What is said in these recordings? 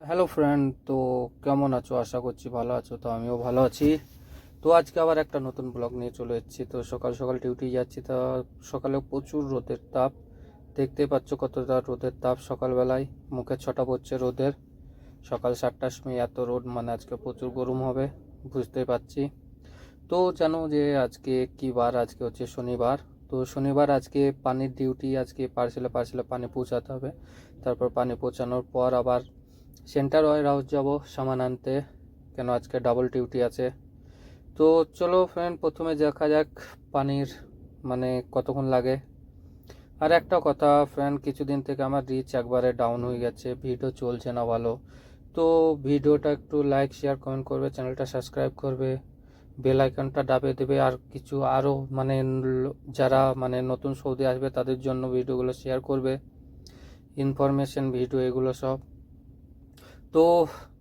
Hello friend, তো কেমন আছো? আশা করছি ভালো আছো, তো আমিও ভালো আছি। তো আজকে আবার একটা নতুন ব্লগ নিয়ে চলে এসেছি। তো সকাল সকাল ডিউটি যাচ্ছি, তা সকালে প্রচুর রোদের তাপ। দেখতে পাচ্ছ কতটা রোদের তাপ সকালবেলায়। মুখে ছটা পড়ছে রোদের। সকাল সাতটার সময় এত রোদ মানে আজকে প্রচুর গরম হবে, বুঝতেই পারছি। তো জানো যে আজকে কি বার? আজকে হচ্ছে শনিবার। তো শনিবার আজকে পানির ডিউটি আজকে পার্সেলে পার্সেলে পানি পৌঁছাতে হবে। তারপর পানি পৌঁছানোর পর আবার সেন্টার ওয়ার হাউস যাব সামান আনতে, কেন আজকে ডাবল ডিউটি আছে। তো চলো ফ্রেন্ড প্রথমে দেখা যাক পানির মানে কতক্ষণ লাগে। আর একটা কথা ফ্রেন্ড কিছুদিন থেকে আমার রিচ একবারে ডাউন হয়ে গেছে, ভিডিও চলছে না ভালো। তো ভিডিওটা একটু লাইক শেয়ার কমেন্ট করবে চ্যানেলটা সাবস্ক্রাইব করবে বেল আইকনটা দাবিয়ে দেবে, আর কিছু আরও মানে যারা মানে নতুন সৌদি আসবে, তাদের জন্য ভিডিওগুলো শেয়ার করবে। ইনফরমেশন ভিডিও এগুলো সব। তো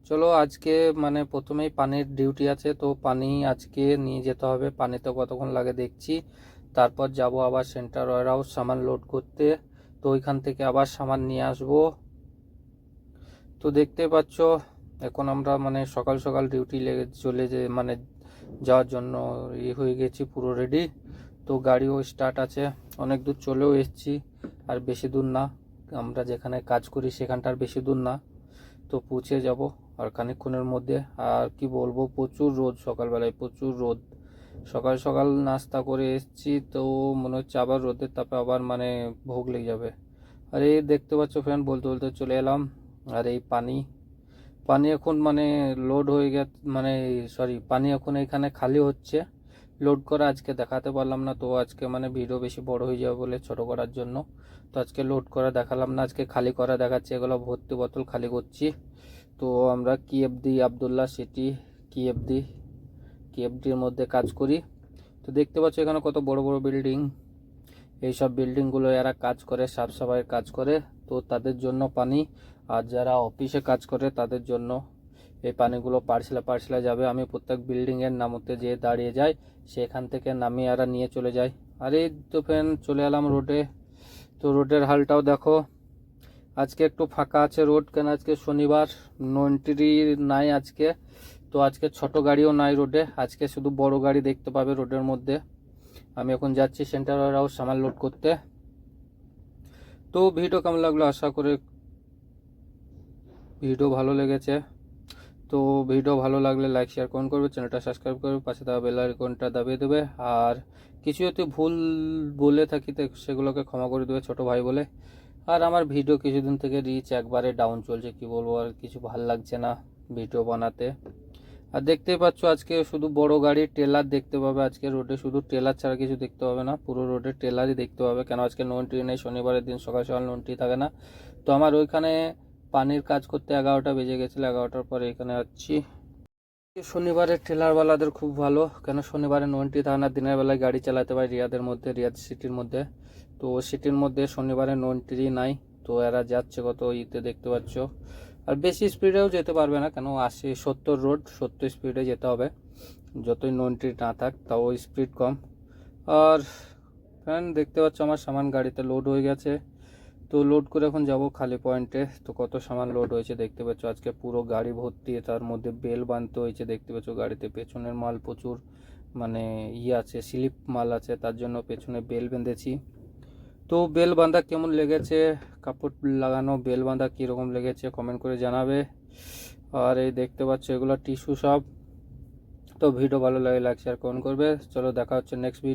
চলো আজকে মানে প্রথমেই পানির ডিউটি আছে, তো পানি আজকে নিয়ে যেতে হবে। পানিতে কতক্ষণ লাগে দেখছি। তারপর যাব আবার সেন্টার ওয়ার হাউস সামান লোড করতে। তো ওইখান থেকে আবার সামান নিয়ে আসব। তো দেখতে পাচ্ছ, এখন আমরা মানে সকাল সকাল ডিউটি লেগে চলে যে মানে যাওয়ার জন্য ই হয়ে গেছি, পুরো রেডি তো গাড়িও স্টার্ট আছে। অনেক দূর চলেও এসেছি, আর বেশি দূর না। আমরা যেখানে কাজ করি সেখানটার বেশি দূর না। তো পৌঁছে যাব আর খানিকক্ষণের মধ্যে। আর কি বলব, প্রচুর রোদ সকালবেলায়, প্রচুর রোদ। সকাল সকাল নাস্তা করে এসেছি তো মনে হচ্ছে আবার রোদের তাপে আবার মানে ভোগ লেগে যাবে। আর এই দেখতে পাচ্ছ ফ্রেন্ড বলতে বলতে চলে এলাম। আর এই পানি পানি এখন মানে লোড হয়ে গে মানে সরি পানি এখন এখানে খালি হচ্ছে। লোড করা আজকে দেখাতে পারলাম না, তো আজকে মানে ভিডিও বেশি বড় হয়ে যাবে বলে ছোট করার জন্য। তো আজকে লোড করা দেখালাম না, আজকে খালি করা দেখাচ্ছে, এগুলো ভর্তি বোতল খালি করছি। তো আমরা কিএফডি আবদুল্লাহ সিটি কিএফডি কিএফডির মধ্যে কাজ করি। তো দেখতে পাচ্ছ এখানে কত বড় বড় বিল্ডিং এইসব বিল্ডিংগুলো এরা কাজ করে, সাফ সাফাইয়ের কাজ করে। তো তাদের জন্য পানি, আর যারা অফিসে কাজ করে তাদের জন্য এই পানিগুলো পার্সেলে পার্সেলে যাবে। আমি প্রত্যেক বিল্ডিংয়ের নামতে যে দাঁড়িয়ে যাই, সেখান থেকে নামিয়ে এরা নিয়ে চলে যায় আর তো ফ্রেন্ড, চলে এলাম রোডে তো রোডের হালটাও দেখো। আজকে একটু ফাঁকা আছে রোড কেন আজকে শনিবার নন্ট্রি নাই আজকে। তো আজকে ছোট গাড়িও নাই রোডে আজকে শুধু বড় গাড়ি দেখতে পাবে রোডের মধ্যে। আমি এখন যাচ্ছি সেন্টার হাউস সামান লোড করতে। তো ভিডিও কেমন লাগল? আশা করে ভিডিও ভালো লেগেছে। তো ভিডিও ভালো লাগলে লাইক শেয়ার কমেন্ট করবে চ্যানেলটা সাবস্ক্রাইব করবে, পাশে থাকা বেল আইকনটা দাবিয়ে দেবে। আর কিছু যদি ভুল বলে থাকি তো সেগুলোকে ক্ষমা করে দেবে ছোট ভাই বলে। আর আমার ভিডিও কিছুদিন থেকে রিচ একবারে ডাউন চলছে, কি বলব, আর কিছু ভালো লাগছে না ভিডিও বানাতে। আর দেখতেই পাচ্ছ আজকে শুধু বড় গাড়ি ট্রেলার দেখতে পাবে আজকে রোডে শুধু ট্রেলার ছাড়া কিছু দেখতে পাবে না, পুরো রোডে ট্রেলারই দেখতে পাবে। কেন আজকে নন ট্রি নেই, শনিবারের দিন সকাল সকাল নন ট্রি থাকে না। তো আমার ওইখানে পানির কাজ করতে এগারোটা বেজে গেছিল, এগারোটার পরে এখানে আসছি। শনিবারের ট্রেলারওয়ালাদের খুব ভালো, কেন শনিবারে নন্টি থাকে না দিনের বেলায় গাড়ি চালাতে পারে রিয়াদের মধ্যে, রিয়াদ সিটির মধ্যে। তো সিটির মধ্যে শনিবারে নন্টি নাই, তো এরা যাচ্ছে কত ইতে দেখতে পাচ্ছ। আর বেশি স্পিডেও যেতে পারবে না, কেন আশি সত্তর রোড সত্তর স্পিডে যেতে হবে। যতই নন্টি না থাক, তাও স্পিড কম। আর ফ্রেন্ড দেখতে পাচ্ছ আমার সামান গাড়িতে লোড হয়ে গেছে। তো লোড করে এখন যাব খালি পয়েন্টে তো কত সামান লোড হয়েছে দেখতে পাচ্ছ। আজকে পুরো গাড়ি ভর্তি, তার মধ্যে বেল বাঁধতে হয়েছে দেখতে পাচ্ছ গাড়িতে। পেছনের মাল প্রচুর মানে ইয়ে আছে স্লিপ মাল আছে, তার জন্য পেছনে বেল বেঁধেছি। তো বেল বাঁধা কেমন লেগেছে? কাপড় লাগানো বেল বাঁধা কীরকম লেগেছে কমেন্ট করে জানাবে। আর এই দেখতে পাচ্ছ এগুলো টিস্যু সব। তো ভিডিও ভালো লাগে লাইক শেয়ার কমেন্ট করবে। চলো দেখা হচ্ছে নেক্সট ভিডিও